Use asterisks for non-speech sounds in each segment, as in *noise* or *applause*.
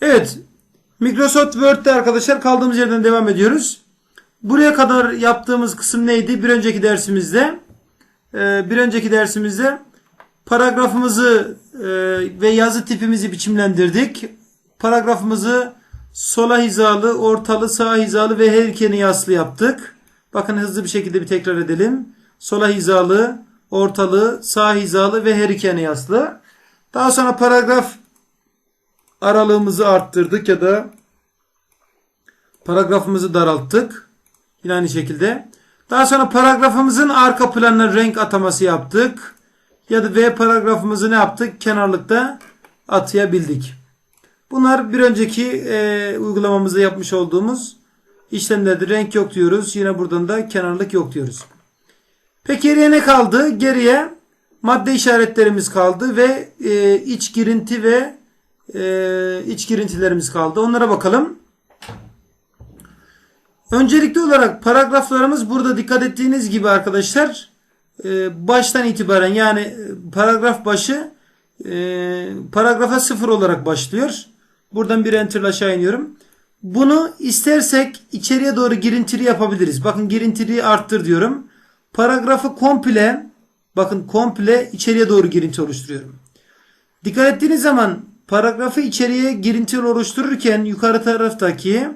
Evet. Microsoft Word'de arkadaşlar kaldığımız yerden devam ediyoruz. Buraya kadar yaptığımız kısım neydi? Bir önceki dersimizde e, bir önceki dersimizde paragrafımızı e, ve yazı tipimizi biçimlendirdik. Paragrafımızı sola hizalı, ortalı, sağ hizalı ve her ikeni yaslı yaptık. Bakın hızlı bir şekilde bir tekrar edelim. Sola hizalı, ortalı, sağ hizalı ve her ikeni yaslı. Daha sonra paragraf aralığımızı arttırdık ya da paragrafımızı daralttık. Yine aynı şekilde. Daha sonra paragrafımızın arka planına renk ataması yaptık. Ya da ve paragrafımızı ne yaptık? Kenarlıkta atayabildik. Bunlar bir önceki e, uygulamamızda yapmış olduğumuz işlemlerde renk yok diyoruz. Yine buradan da kenarlık yok diyoruz. Peki geriye ne kaldı? Geriye madde işaretlerimiz kaldı ve e, iç girinti ve e, iç girintilerimiz kaldı. Onlara bakalım. Öncelikli olarak paragraflarımız burada dikkat ettiğiniz gibi arkadaşlar e, baştan itibaren yani e, paragraf başı e, paragrafa sıfır olarak başlıyor. Buradan bir enter aşağı iniyorum. Bunu istersek içeriye doğru girintili yapabiliriz. Bakın girintiliyi arttır diyorum. Paragrafı komple bakın komple içeriye doğru girinti oluşturuyorum. Dikkat ettiğiniz zaman paragrafı içeriye girinti oluştururken yukarı taraftaki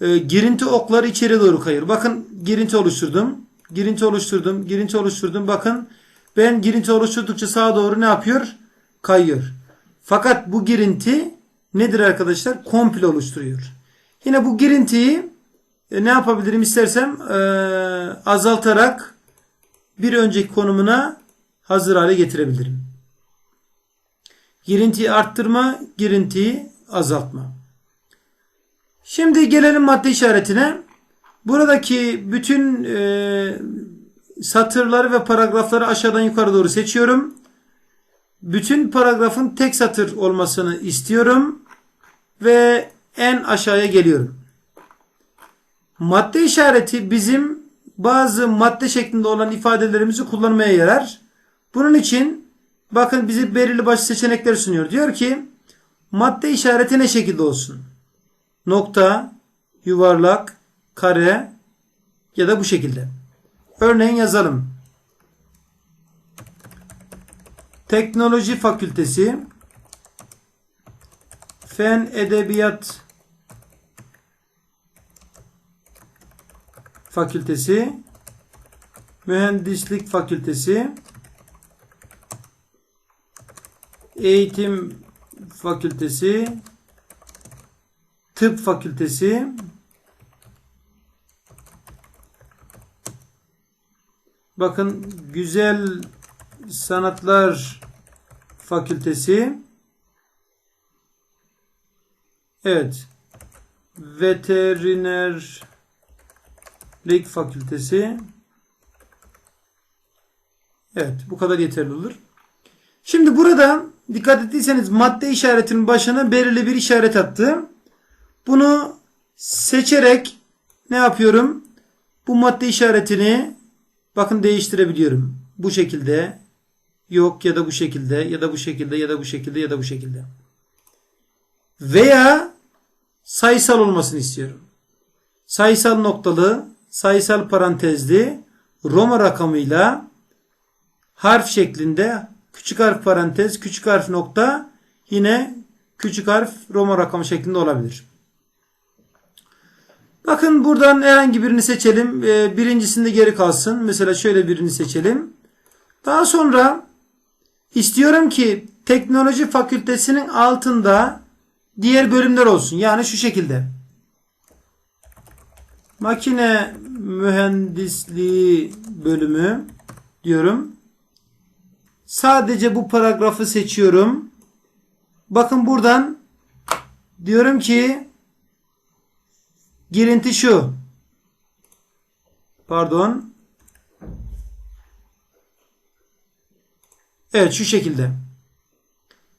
e, girinti okları içeri doğru kayır. Bakın girinti oluşturdum. Girinti oluşturdum. Girinti oluşturdum. Bakın ben girinti oluşturdukça sağa doğru ne yapıyor? Kayıyor. Fakat bu girinti nedir arkadaşlar? Komple oluşturuyor. Yine bu girintiyi e, ne yapabilirim istersem e, azaltarak bir önceki konumuna hazır hale getirebilirim. Girintiyi arttırma, girintiyi azaltma. Şimdi gelelim madde işaretine. Buradaki bütün e, satırları ve paragrafları aşağıdan yukarı doğru seçiyorum. Bütün paragrafın tek satır olmasını istiyorum. Ve en aşağıya geliyorum. Madde işareti bizim bazı madde şeklinde olan ifadelerimizi kullanmaya yarar. Bunun için bakın bize belirli başlı seçenekler sunuyor. Diyor ki madde işareti ne şekilde olsun? Nokta, yuvarlak, kare ya da bu şekilde. Örneğin yazalım. Teknoloji Fakültesi Fen Edebiyat Fakültesi Mühendislik Fakültesi Eğitim Fakültesi Tıp Fakültesi Bakın Güzel Sanatlar Fakültesi Evet. Veterinerlik Fakültesi Evet. Bu kadar yeterli olur. Şimdi burada dikkat ettiyseniz madde işaretinin başına belirli bir işaret attı. Bunu seçerek ne yapıyorum? Bu madde işaretini bakın değiştirebiliyorum. Bu şekilde yok ya da bu şekilde ya da bu şekilde ya da bu şekilde ya da bu şekilde. Veya sayısal olmasını istiyorum. Sayısal noktalı, sayısal parantezli Roma rakamıyla harf şeklinde küçük harf parantez, küçük harf nokta yine küçük harf Roma rakamı şeklinde olabilir. Bakın buradan herhangi birini seçelim. Ee, birincisinde geri kalsın. Mesela şöyle birini seçelim. Daha sonra istiyorum ki teknoloji fakültesinin altında diğer bölümler olsun. Yani şu şekilde. Makine mühendisliği bölümü diyorum. Sadece bu paragrafı seçiyorum. Bakın buradan diyorum ki girinti şu. Pardon. Evet şu şekilde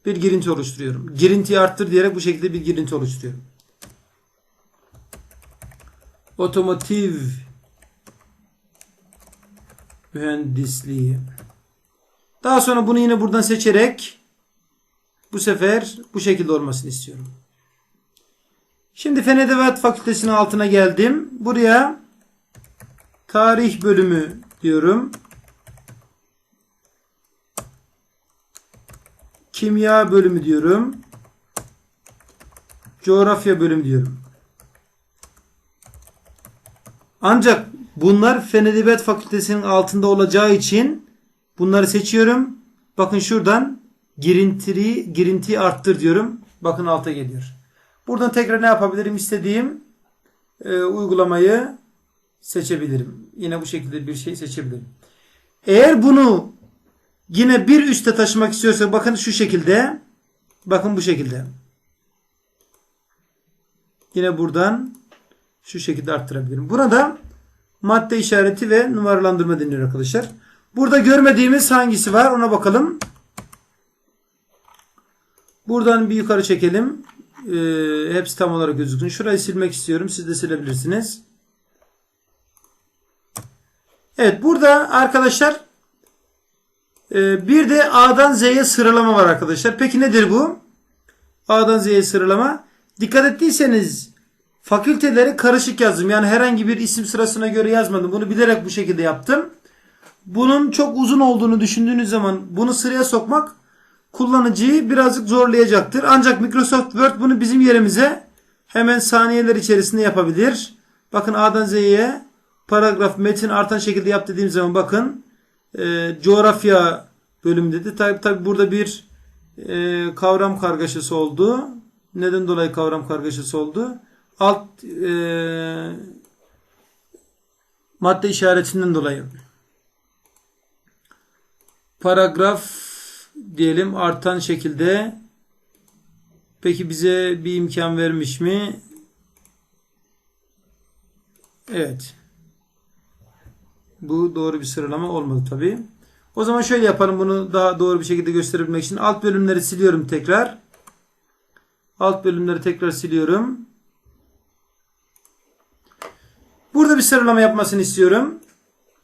bir girinti oluşturuyorum. Girintiyi arttır diyerek bu şekilde bir girinti oluşturuyorum. Otomotiv mühendisliği. Daha sonra bunu yine buradan seçerek bu sefer bu şekilde olmasını istiyorum. Şimdi Fen Edebiyat Fakültesinin altına geldim. Buraya tarih bölümü diyorum. Kimya bölümü diyorum. Coğrafya bölümü diyorum. Ancak bunlar Fen Edebiyat Fakültesinin altında olacağı için bunları seçiyorum. Bakın şuradan girintiyi, girintiyi arttır diyorum. Bakın alta geliyor. Buradan tekrar ne yapabilirim? İstediğim e, uygulamayı seçebilirim. Yine bu şekilde bir şey seçebilirim. Eğer bunu yine bir üste taşımak istiyorsa bakın şu şekilde. Bakın bu şekilde. Yine buradan şu şekilde arttırabilirim. Burada madde işareti ve numaralandırma deniyor arkadaşlar. Burada görmediğimiz hangisi var ona bakalım. Buradan bir yukarı çekelim. Ee, hepsi tam olarak gözüksün. Şurayı silmek istiyorum. Siz de silebilirsiniz. Evet burada arkadaşlar e, bir de A'dan Z'ye sıralama var arkadaşlar. Peki nedir bu? A'dan Z'ye sıralama. Dikkat ettiyseniz fakülteleri karışık yazdım. Yani herhangi bir isim sırasına göre yazmadım. Bunu bilerek bu şekilde yaptım. Bunun çok uzun olduğunu düşündüğünüz zaman bunu sıraya sokmak kullanıcıyı birazcık zorlayacaktır. Ancak Microsoft Word bunu bizim yerimize hemen saniyeler içerisinde yapabilir. Bakın A'dan Z'ye paragraf metin artan şekilde yap dediğim zaman bakın e, coğrafya bölüm dedi. Tabi tabi burada bir e, kavram kargaşası oldu. Neden dolayı kavram kargaşası oldu? Alt e, madde işaretinden dolayı. Paragraf diyelim artan şekilde peki bize bir imkan vermiş mi? Evet. Bu doğru bir sıralama olmadı tabi. O zaman şöyle yapalım bunu daha doğru bir şekilde gösterebilmek için. Alt bölümleri siliyorum tekrar. Alt bölümleri tekrar siliyorum. Burada bir sıralama yapmasını istiyorum.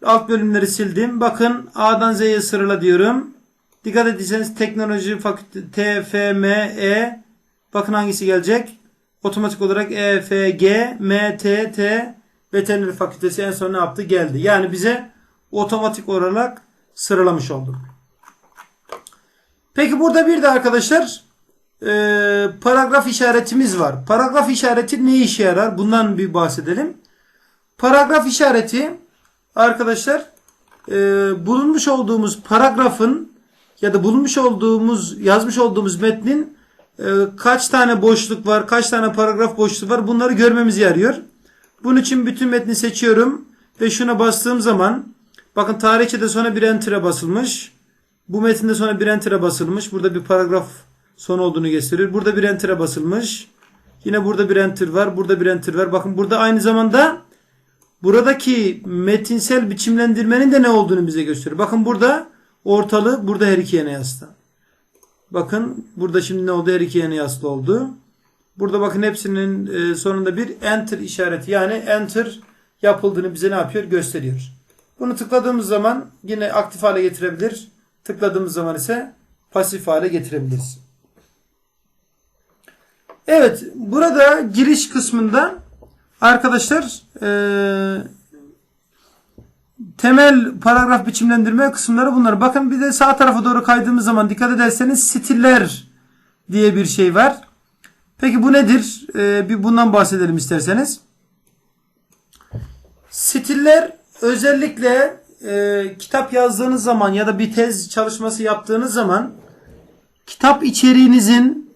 Alt bölümleri sildim. Bakın A'dan Z'ye sırala diyorum. Dikkat ederseniz teknoloji fakülte TFME bakın hangisi gelecek? Otomatik olarak EFG, MTT veteriner fakültesi en son ne yaptı? Geldi. Yani bize otomatik olarak sıralamış oldu. Peki burada bir de arkadaşlar e, paragraf işaretimiz var. Paragraf işareti ne işe yarar? Bundan bir bahsedelim. Paragraf işareti arkadaşlar e, bulunmuş olduğumuz paragrafın ya da bulunmuş olduğumuz yazmış olduğumuz metnin e, kaç tane boşluk var, kaç tane paragraf boşluğu var bunları görmemizi yarıyor. Bunun için bütün metni seçiyorum ve şuna bastığım zaman bakın tarihçede sonra bir enter'a basılmış. Bu metinde sonra bir enter'a basılmış. Burada bir paragraf son olduğunu gösterir. Burada bir enter'a basılmış. Yine burada bir enter var. Burada bir enter var. Bakın burada aynı zamanda buradaki metinsel biçimlendirmenin de ne olduğunu bize gösteriyor. Bakın burada ortalı burada her iki yana yaslı. Bakın burada şimdi ne oldu? Her iki yana yaslı oldu. Burada bakın hepsinin e, sonunda bir enter işareti yani enter yapıldığını bize ne yapıyor? Gösteriyor. Bunu tıkladığımız zaman yine aktif hale getirebilir. Tıkladığımız zaman ise pasif hale getirebiliriz. Evet burada giriş kısmında arkadaşlar e, temel paragraf biçimlendirme kısımları bunlar. Bakın bir de sağ tarafa doğru kaydığımız zaman dikkat ederseniz stiller diye bir şey var. Peki bu nedir? Ee, bir bundan bahsedelim isterseniz. Stiller özellikle e, kitap yazdığınız zaman ya da bir tez çalışması yaptığınız zaman kitap içeriğinizin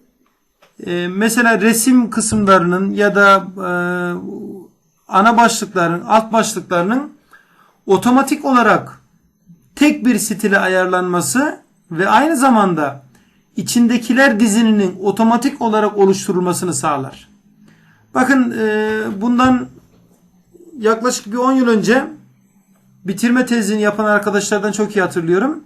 e, mesela resim kısımlarının ya da e, ana başlıkların, alt başlıklarının otomatik olarak tek bir stile ayarlanması ve aynı zamanda içindekiler dizininin otomatik olarak oluşturulmasını sağlar. Bakın e, bundan yaklaşık bir 10 yıl önce bitirme tezini yapan arkadaşlardan çok iyi hatırlıyorum.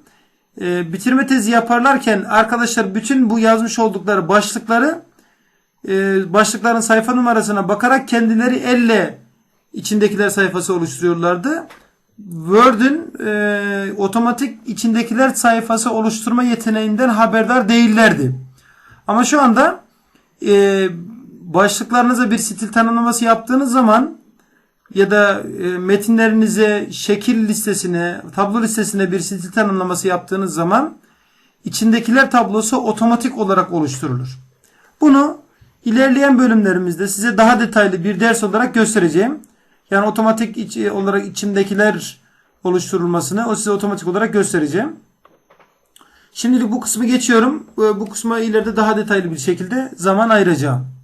E, bitirme tezi yaparlarken arkadaşlar bütün bu yazmış oldukları başlıkları e, başlıkların sayfa numarasına bakarak kendileri elle içindekiler sayfası oluşturuyorlardı. Word'ün e, otomatik içindekiler sayfası oluşturma yeteneğinden haberdar değillerdi. Ama şu anda e, başlıklarınıza bir stil tanımlaması yaptığınız zaman ya da e, metinlerinize şekil listesine, tablo listesine bir stil tanımlaması yaptığınız zaman içindekiler tablosu otomatik olarak oluşturulur. Bunu ilerleyen bölümlerimizde size daha detaylı bir ders olarak göstereceğim. Yani otomatik iç- olarak içindekiler oluşturulmasını o size otomatik olarak göstereceğim. Şimdilik bu kısmı geçiyorum. Bu kısma ileride daha detaylı bir şekilde zaman ayıracağım.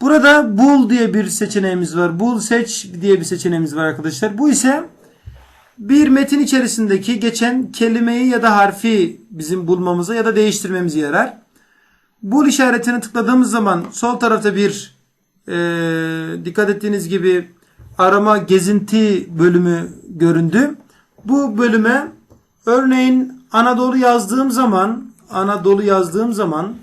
Burada bul diye bir seçeneğimiz var. Bul seç diye bir seçeneğimiz var arkadaşlar. Bu ise bir metin içerisindeki geçen kelimeyi ya da harfi bizim bulmamıza ya da değiştirmemize yarar. Bul işaretini tıkladığımız zaman sol tarafta bir e, dikkat ettiğiniz gibi arama gezinti bölümü göründü. Bu bölüme örneğin Anadolu yazdığım zaman Anadolu yazdığım zaman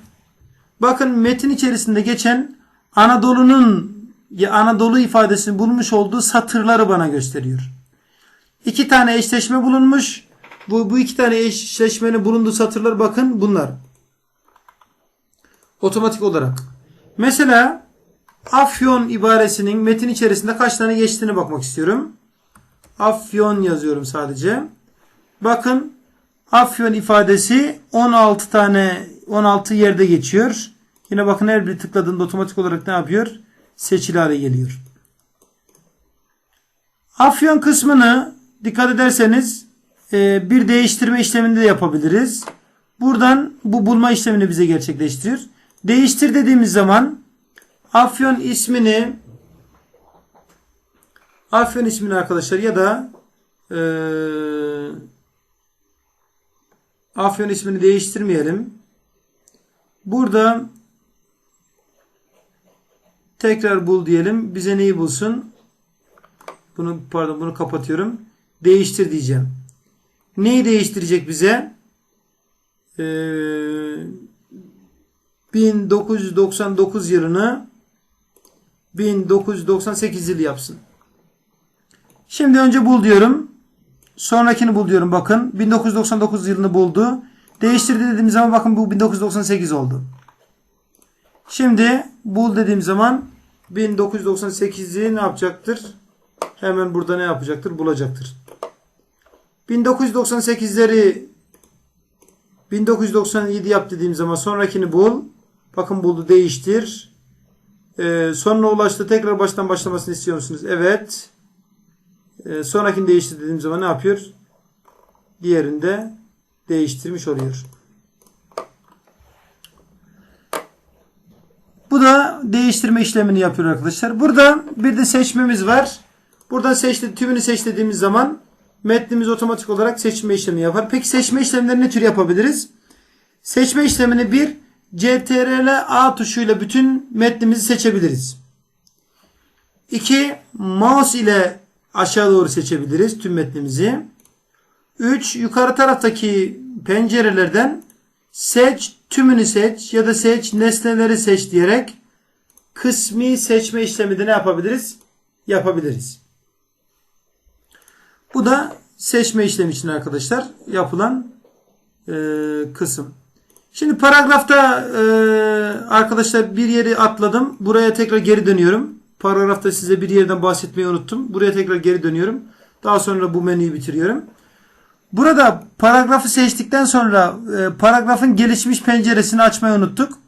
bakın metin içerisinde geçen Anadolu'nun ya Anadolu ifadesini bulmuş olduğu satırları bana gösteriyor. İki tane eşleşme bulunmuş. Bu, bu iki tane eşleşmenin bulunduğu satırlar bakın bunlar. Otomatik olarak. Mesela Afyon ibaresinin metin içerisinde kaç tane geçtiğine bakmak istiyorum. Afyon yazıyorum sadece. Bakın Afyon ifadesi 16 tane 16 yerde geçiyor. Yine bakın her bir tıkladığında otomatik olarak ne yapıyor? Seçili hale geliyor. Afyon kısmını dikkat ederseniz e, bir değiştirme işlemini de yapabiliriz. Buradan bu bulma işlemini bize gerçekleştiriyor. Değiştir dediğimiz zaman Afyon ismini Afyon ismini arkadaşlar ya da e, Afyon ismini değiştirmeyelim. Burada tekrar bul diyelim. Bize neyi bulsun? Bunu pardon bunu kapatıyorum. Değiştir diyeceğim. Neyi değiştirecek bize? Ee, 1999 yılını 1998 yıl yapsın. Şimdi önce bul diyorum. Sonrakini bul diyorum bakın. 1999 yılını buldu. Değiştir dediğim zaman bakın bu 1998 oldu. Şimdi bul dediğim zaman 1998'i ne yapacaktır? Hemen burada ne yapacaktır? Bulacaktır. 1998'leri 1997 yap dediğim zaman sonrakini bul. Bakın buldu değiştir. Ee, sonuna ulaştı. Tekrar baştan başlamasını istiyor musunuz? Evet. Ee, sonrakini değiştir dediğim zaman ne yapıyor? Diğerinde değiştirmiş oluyor. Bu da değiştirme işlemini yapıyor arkadaşlar. Burada bir de seçmemiz var. Buradan seçti, tümünü seç dediğimiz zaman metnimiz otomatik olarak seçme işlemi yapar. Peki seçme işlemlerini ne tür yapabiliriz? Seçme işlemini bir CTRL A tuşuyla bütün metnimizi seçebiliriz. 2. Mouse ile aşağı doğru seçebiliriz tüm metnimizi. 3. Yukarı taraftaki pencerelerden seç, tümünü seç ya da seç, nesneleri seç diyerek kısmi seçme işlemi de ne yapabiliriz? Yapabiliriz. Bu da seçme işlemi için arkadaşlar yapılan e, kısım. Şimdi paragrafta e, arkadaşlar bir yeri atladım. Buraya tekrar geri dönüyorum. Paragrafta size bir yerden bahsetmeyi unuttum. Buraya tekrar geri dönüyorum. Daha sonra bu menüyü bitiriyorum. Burada paragrafı seçtikten sonra e, paragrafın gelişmiş penceresini açmayı unuttuk.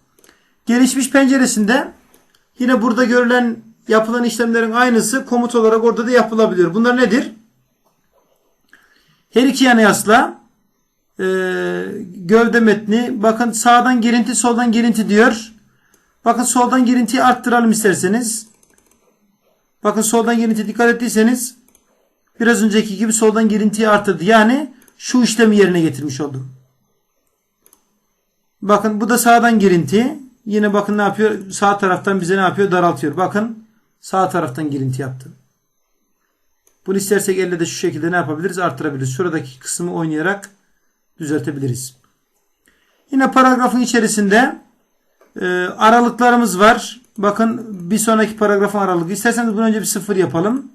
Gelişmiş penceresinde yine burada görülen yapılan işlemlerin aynısı komut olarak orada da yapılabiliyor. Bunlar nedir? Her iki yana yasla e, gövde metni. Bakın sağdan girinti soldan girinti diyor. Bakın soldan girintiyi arttıralım isterseniz. Bakın soldan girinti dikkat ettiyseniz biraz önceki gibi soldan girintiyi arttırdı. Yani şu işlemi yerine getirmiş oldu. Bakın bu da sağdan girinti. Yine bakın ne yapıyor? Sağ taraftan bize ne yapıyor? Daraltıyor. Bakın sağ taraftan girinti yaptı. Bunu istersek elle de şu şekilde ne yapabiliriz? Arttırabiliriz. Şuradaki kısmı oynayarak düzeltebiliriz. Yine paragrafın içerisinde e, aralıklarımız var. Bakın bir sonraki paragrafın aralığı. İsterseniz bunu önce bir sıfır yapalım.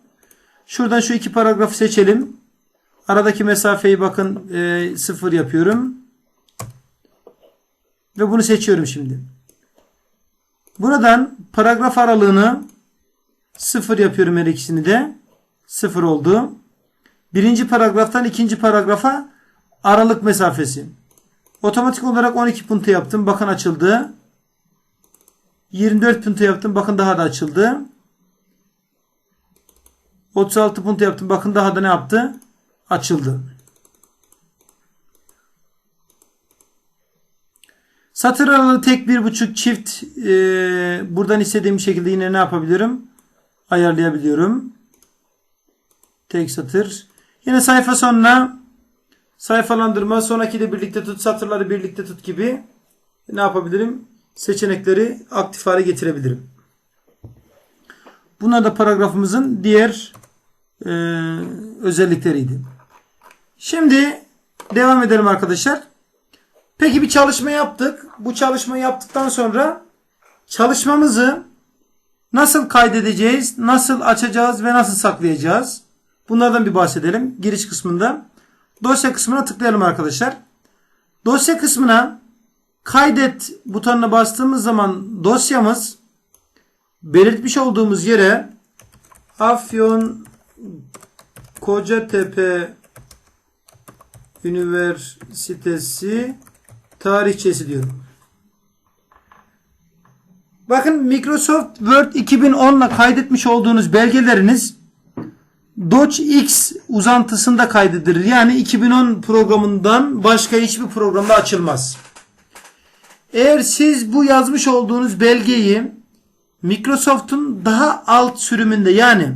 Şuradan şu iki paragrafı seçelim. Aradaki mesafeyi bakın e, sıfır yapıyorum. Ve bunu seçiyorum şimdi. Buradan paragraf aralığını sıfır yapıyorum her ikisini de. Sıfır oldu. Birinci paragraftan ikinci paragrafa aralık mesafesi. Otomatik olarak 12 puntu yaptım. Bakın açıldı. 24 puntu yaptım. Bakın daha da açıldı. 36 puntu yaptım. Bakın daha da ne yaptı? Açıldı. Satır aralığı tek bir buçuk çift e, buradan istediğim şekilde yine ne yapabilirim? Ayarlayabiliyorum. Tek satır. Yine sayfa sonuna sayfalandırma sonraki de birlikte tut satırları birlikte tut gibi ne yapabilirim? Seçenekleri aktif hale getirebilirim. Bunlar da paragrafımızın diğer e, özellikleriydi. Şimdi devam edelim arkadaşlar. Peki bir çalışma yaptık. Bu çalışmayı yaptıktan sonra çalışmamızı nasıl kaydedeceğiz, nasıl açacağız ve nasıl saklayacağız? Bunlardan bir bahsedelim giriş kısmında. Dosya kısmına tıklayalım arkadaşlar. Dosya kısmına kaydet butonuna bastığımız zaman dosyamız belirtmiş olduğumuz yere Afyon Kocatepe Üniversitesi tarihçesi diyorum. Bakın Microsoft Word 2010 ile kaydetmiş olduğunuz belgeleriniz DocX uzantısında kaydedilir. Yani 2010 programından başka hiçbir programda açılmaz. Eğer siz bu yazmış olduğunuz belgeyi Microsoft'un daha alt sürümünde yani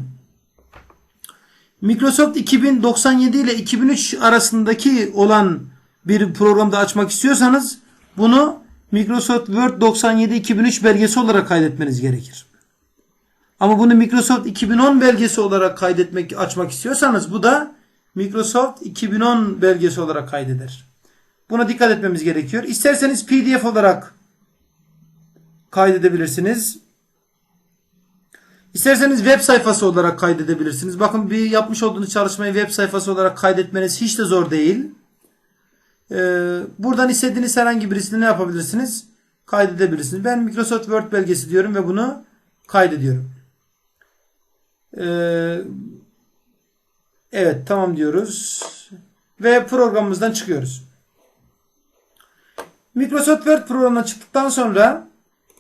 Microsoft 2097 ile 2003 arasındaki olan bir programda açmak istiyorsanız bunu Microsoft Word 97-2003 belgesi olarak kaydetmeniz gerekir. Ama bunu Microsoft 2010 belgesi olarak kaydetmek açmak istiyorsanız bu da Microsoft 2010 belgesi olarak kaydeder. Buna dikkat etmemiz gerekiyor. İsterseniz PDF olarak kaydedebilirsiniz. İsterseniz web sayfası olarak kaydedebilirsiniz. Bakın bir yapmış olduğunuz çalışmayı web sayfası olarak kaydetmeniz hiç de zor değil. Ee, buradan istediğiniz herhangi birisini ne yapabilirsiniz? Kaydedebilirsiniz. Ben Microsoft Word belgesi diyorum ve bunu kaydediyorum. Ee, evet tamam diyoruz. Ve programımızdan çıkıyoruz. Microsoft Word programına çıktıktan sonra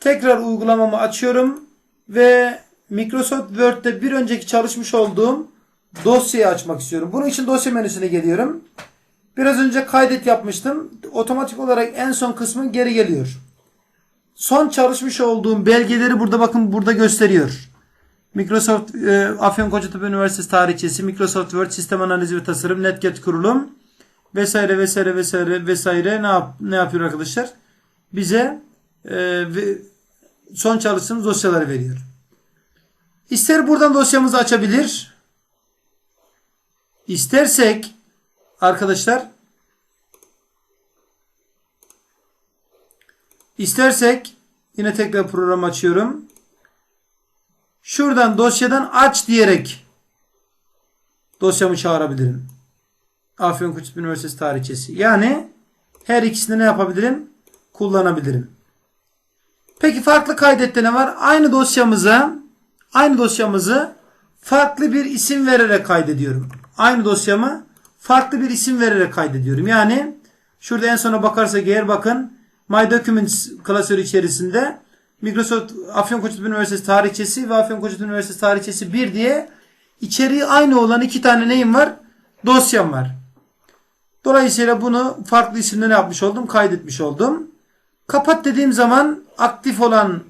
tekrar uygulamamı açıyorum ve Microsoft Word'de bir önceki çalışmış olduğum dosyayı açmak istiyorum. Bunun için dosya menüsüne geliyorum. Biraz önce kaydet yapmıştım. Otomatik olarak en son kısmı geri geliyor. Son çalışmış olduğum belgeleri burada bakın burada gösteriyor. Microsoft e, Afyonkarahisar Üniversitesi Tarihçesi, Microsoft Word Sistem Analizi ve Tasarım, Netget kurulum vesaire vesaire vesaire vesaire ne yap ne yapıyor arkadaşlar? Bize e, son çalıştığımız dosyaları veriyor. İster buradan dosyamızı açabilir. İstersek arkadaşlar istersek yine tekrar program açıyorum. Şuradan dosyadan aç diyerek dosyamı çağırabilirim. Afyonkarahisar Üniversitesi tarihçesi. Yani her ikisini ne yapabilirim? Kullanabilirim. Peki farklı kaydette ne var? Aynı dosyamıza aynı dosyamızı farklı bir isim vererek kaydediyorum. Aynı dosyamı farklı bir isim vererek kaydediyorum. Yani şurada en sona bakarsak eğer bakın My Documents klasörü içerisinde Microsoft Afyonkarahisar Üniversitesi tarihçesi ve Afyonkarahisar Üniversitesi tarihçesi 1 diye içeriği aynı olan iki tane neyim var? Dosyam var. Dolayısıyla bunu farklı isimle ne yapmış oldum? Kaydetmiş oldum. Kapat dediğim zaman aktif olan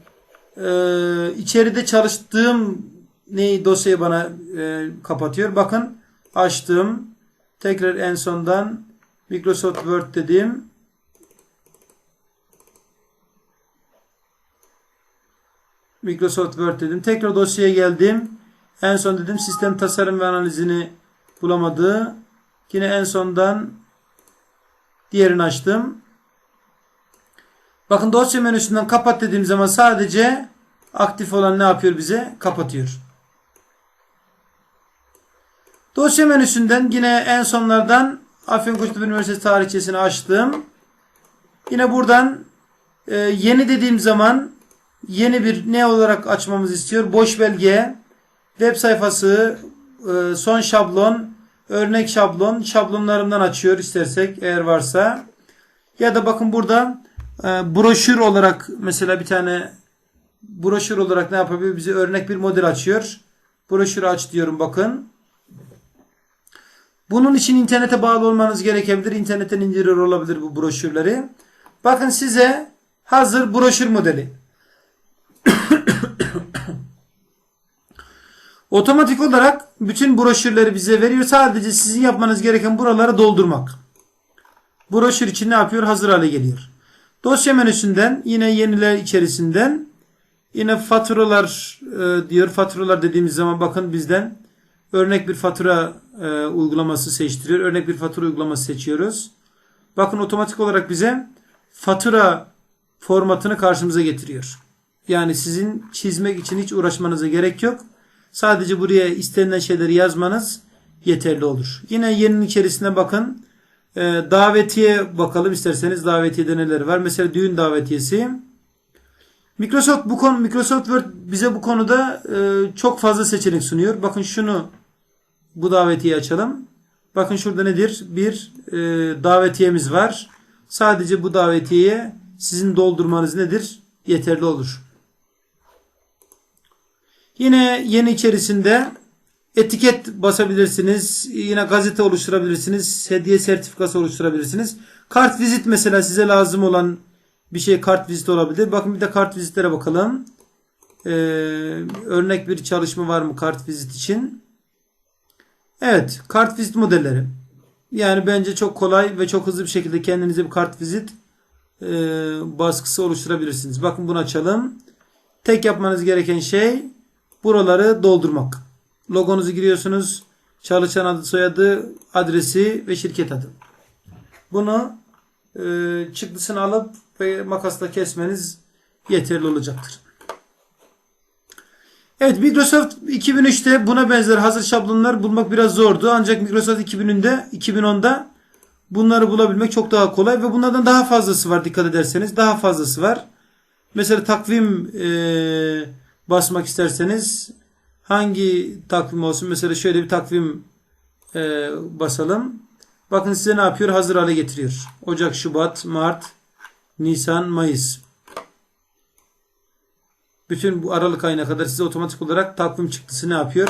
e, içeride çalıştığım neyi dosyayı bana e, kapatıyor. Bakın açtım. Tekrar en sondan Microsoft Word dediğim Microsoft Word dedim. Tekrar dosyaya geldim. En son dedim sistem tasarım ve analizini bulamadı. Yine en sondan diğerini açtım. Bakın dosya menüsünden kapat dediğim zaman sadece aktif olan ne yapıyor bize? Kapatıyor. Dosya menüsünden yine en sonlardan Afyonkuştepe Üniversitesi tarihçesini açtım. Yine buradan e, yeni dediğim zaman yeni bir ne olarak açmamızı istiyor? Boş belge, web sayfası, e, son şablon, örnek şablon, şablonlarından açıyor istersek eğer varsa. Ya da bakın burada broşür olarak mesela bir tane broşür olarak ne yapabilir? Bize örnek bir model açıyor. Broşürü aç diyorum bakın. Bunun için internete bağlı olmanız gerekebilir. İnternetten indiriyor olabilir bu broşürleri. Bakın size hazır broşür modeli. *coughs* Otomatik olarak bütün broşürleri bize veriyor. Sadece sizin yapmanız gereken buraları doldurmak. Broşür için ne yapıyor? Hazır hale geliyor. Dosya menüsünden yine yeniler içerisinden yine faturalar e, diyor. Faturalar dediğimiz zaman bakın bizden örnek bir fatura e, uygulaması seçtiriyor. Örnek bir fatura uygulaması seçiyoruz. Bakın otomatik olarak bize fatura formatını karşımıza getiriyor. Yani sizin çizmek için hiç uğraşmanıza gerek yok. Sadece buraya istenilen şeyleri yazmanız yeterli olur. Yine yenin içerisine bakın. Ee, davetiye bakalım isterseniz davetiyede neler var. Mesela düğün davetiyesi. Microsoft bu konu Microsoft Word bize bu konuda e, çok fazla seçenek sunuyor. Bakın şunu bu davetiyi açalım. Bakın şurada nedir? Bir e, davetiyemiz var. Sadece bu davetiyeye sizin doldurmanız nedir? Yeterli olur. Yine yeni içerisinde etiket basabilirsiniz. Yine gazete oluşturabilirsiniz. Hediye sertifikası oluşturabilirsiniz. Kart vizit mesela size lazım olan bir şey kart vizit olabilir. Bakın bir de kart vizitlere bakalım. Ee, örnek bir çalışma var mı kart vizit için? Evet. Kart vizit modelleri. Yani bence çok kolay ve çok hızlı bir şekilde kendinize bir kart vizit e, baskısı oluşturabilirsiniz. Bakın bunu açalım. Tek yapmanız gereken şey buraları doldurmak. Logonuzu giriyorsunuz. Çalışan adı, soyadı, adresi ve şirket adı. Bunu e, çıktısını alıp ve makasla kesmeniz yeterli olacaktır. Evet Microsoft 2003'te buna benzer hazır şablonlar bulmak biraz zordu. Ancak Microsoft 2010'da 2010'da bunları bulabilmek çok daha kolay ve bunlardan daha fazlası var dikkat ederseniz. Daha fazlası var. Mesela takvim e, basmak isterseniz hangi takvim olsun? Mesela şöyle bir takvim e, basalım. Bakın size ne yapıyor? Hazır hale getiriyor. Ocak, Şubat, Mart, Nisan, Mayıs. Bütün bu Aralık ayına kadar size otomatik olarak takvim çıktısı ne yapıyor?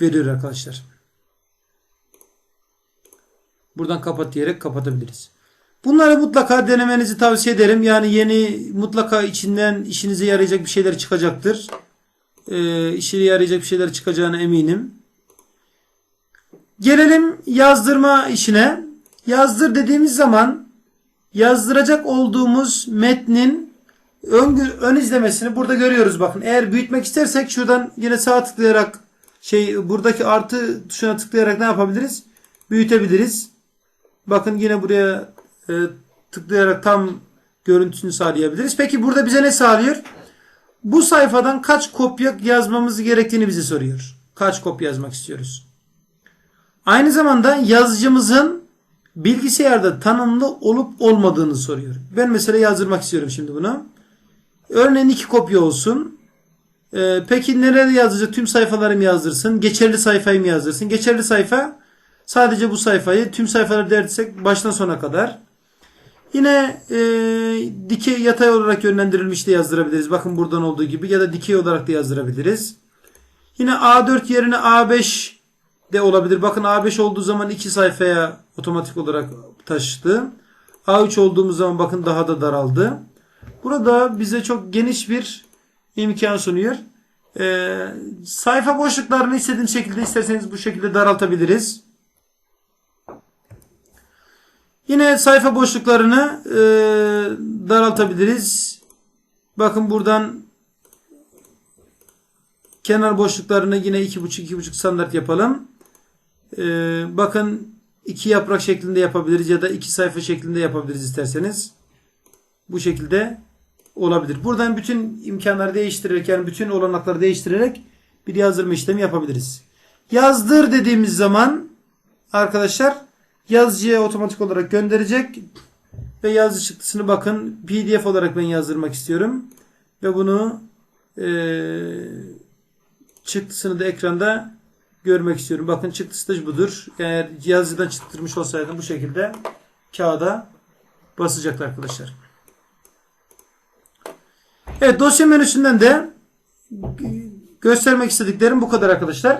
Veriyor arkadaşlar. Buradan kapat diyerek kapatabiliriz. Bunları mutlaka denemenizi tavsiye ederim. Yani yeni mutlaka içinden işinize yarayacak bir şeyler çıkacaktır. Ee, işine yarayacak bir şeyler çıkacağına eminim. Gelelim yazdırma işine. Yazdır dediğimiz zaman yazdıracak olduğumuz metnin ön, ön izlemesini burada görüyoruz. Bakın eğer büyütmek istersek şuradan yine sağ tıklayarak şey buradaki artı tuşuna tıklayarak ne yapabiliriz? Büyütebiliriz. Bakın yine buraya e, tıklayarak tam görüntüsünü sağlayabiliriz. Peki burada bize ne sağlıyor? Bu sayfadan kaç kopya yazmamız gerektiğini bize soruyor. Kaç kopya yazmak istiyoruz? Aynı zamanda yazıcımızın bilgisayarda tanımlı olup olmadığını soruyor. Ben mesela yazdırmak istiyorum şimdi bunu. Örneğin iki kopya olsun. Ee, peki nerede yazacak? Tüm sayfaları mı yazdırsın? Geçerli sayfayı mı yazdırsın? Geçerli sayfa sadece bu sayfayı tüm sayfaları dersek baştan sona kadar. Yine e, dikey yatay olarak yönlendirilmiş de yazdırabiliriz. Bakın buradan olduğu gibi ya da dikey olarak da yazdırabiliriz. Yine A4 yerine A5 de olabilir. Bakın A5 olduğu zaman iki sayfaya otomatik olarak taşıdı. A3 olduğumuz zaman bakın daha da daraldı. Burada bize çok geniş bir imkan sunuyor. Ee, sayfa boşluklarını istediğim şekilde isterseniz bu şekilde daraltabiliriz. Yine sayfa boşluklarını e, daraltabiliriz. Bakın buradan kenar boşluklarını yine 2.5-2.5 standart yapalım. E, bakın iki yaprak şeklinde yapabiliriz ya da iki sayfa şeklinde yapabiliriz isterseniz. Bu şekilde olabilir. Buradan bütün imkanları değiştirerek yani bütün olanakları değiştirerek bir yazdırma işlemi yapabiliriz. Yazdır dediğimiz zaman arkadaşlar yazıcıya otomatik olarak gönderecek ve yazı çıktısını bakın PDF olarak ben yazdırmak istiyorum ve bunu eee, çıktısını da ekranda görmek istiyorum. Bakın çıktısı da budur. Eğer yazıdan çıktırmış olsaydım bu şekilde kağıda basacaktı arkadaşlar. Evet dosya menüsünden de göstermek istediklerim bu kadar arkadaşlar.